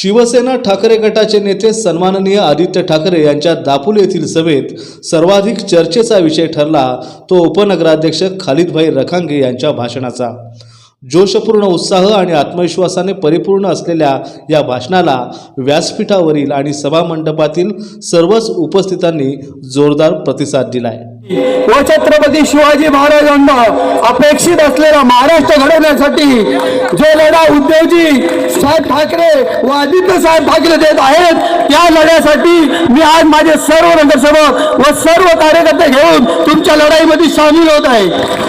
शिवसेना ठाकरे गटाचे नेते सन्माननीय आदित्य ठाकरे यांच्या दापोली येथील सभेत सर्वाधिक चर्चेचा विषय ठरला तो उपनगराध्यक्ष खालिदभाई रखांगे यांच्या भाषणाचा. जोशपूर्ण उत्साह आणि आत्मविश्वासाने परिपूर्ण असलेल्या या भाषणाला व्यासपीठावरील आणि सभामंडपातील सर्वच उपस्थितांनी जोरदार प्रतिसाद दिलाय. व छत्रपती शिवाजी महाराजांना अपेक्षित असलेला महाराष्ट्र घडवण्यासाठी जो लढा उद्धवजी साहेब ठाकरे व आदित्य साहेब ठाकरे देत आहेत या लढ्यासाठी मी आज माझे सर्व नगरसेवक व सर्व कार्यकर्ते घेऊन तुमच्या लढाईमध्ये सामील होत आहे.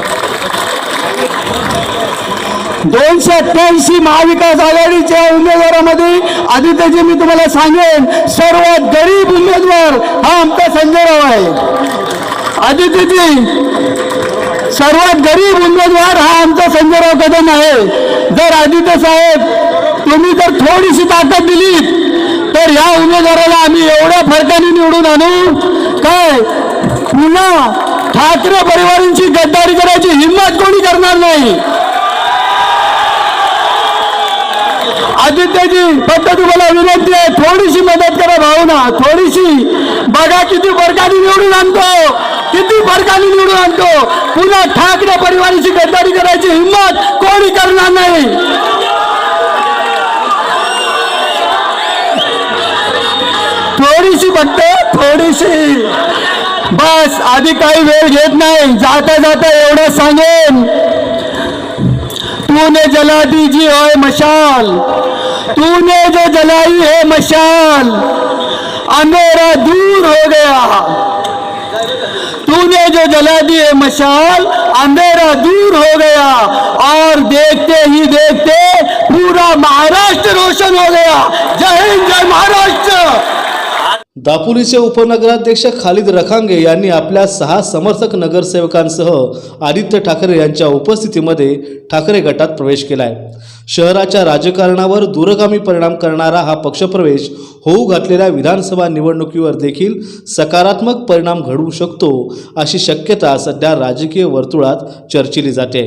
दोनशे अठ्ठ्याऐंशी महाविकास आघाडीच्या उमेदवारामध्ये आदित्यजी मी तुम्हाला सांगेन सर्वात गरीब उमेदवार हा आमचा संजय राव आहे. आदित्यजी सर्वात गरीब उमेदवार हा आमचा संजयराव कदम आहे. जर आदित्य साहेब तुम्ही जर थोडीशी ताकद दिली तर या उमेदवाराला आम्ही एवढ्या फरकाने निवडून आणू. काय? पुन्हा ठाकरे परिवारांची गद्दारी करायची हिंमत कोणी करणार नाही. आदित्यजी फक्त तुम्हाला विनंती आहे थोडीशी मदत करा भावना थोडीशी. बघा किती फरकाने निवडून आणतो. किती फरकाने निवडून आणतो. पुन्हा ठाकरे परिवाराची गद्दारी करायची हिंमत कोणी करणार नाही. थोडीशी फक्त थोडीशी. बस आधी काही वेळ घेत नाही. जाता जाता एवढं सांगेन. तूने जला दी जी ओए मशाल. तूने जो जलाई है मशाल अंधेरा दूर हो गया। तूने जो जला दी है मशाल अंधेरा दूर हो गया। और देखते ही देखते पूरा महाराष्ट्र रोशन हो गया। जय हिंद जय महाराष्ट्र। दापोलीचे उपनगराध्यक्ष खालिद रखांगे यांनी आपल्या सहा समर्थक नगरसेवकांसह आदित्य ठाकरे यांच्या उपस्थितीमध्ये ठाकरे गटात प्रवेश केला आहे शहराच्या राजकारणावर दूरगामी परिणाम करणारा हा पक्षप्रवेश होऊ घातलेल्या विधानसभा निवडणुकीवर देखील सकारात्मक परिणाम घडवू शकतो अशी शक्यता सध्या राजकीय वर्तुळात चर्चिली जाते.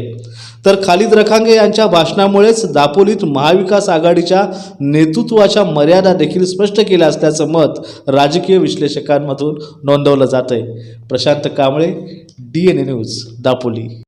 तर खालिद रखांगे यांच्या भाषणामुळेच दापोलीत महाविकास आघाडीच्या नेतृत्वाच्या मर्यादा देखील स्पष्ट केल्या असल्याचं मत राजकीय विश्लेषकांमधून नोंदवलं जात आहे Prashant Kamble D N A news Dapoli.